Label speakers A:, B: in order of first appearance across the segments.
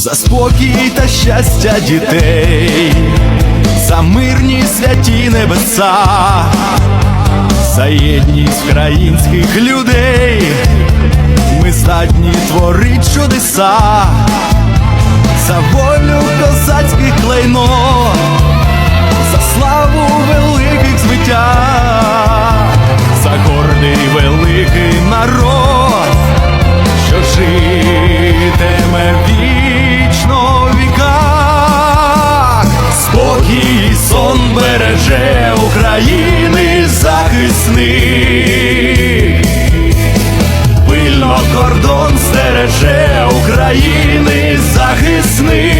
A: За спокій та щастя дітей, за мирні святі небеса, за єдність українських людей, ми здатні творить чудеса, за волю козацьких клейнот, за славу великих береже України захисник. Пильно кордон стереже України захисник,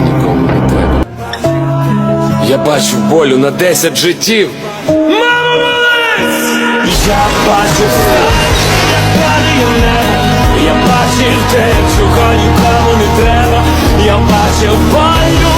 B: Я бачу болю на 10 життів. Мама молись! Я бачу все, як падає небо. Я бачив те, чого нікому не треба. Я бачив болю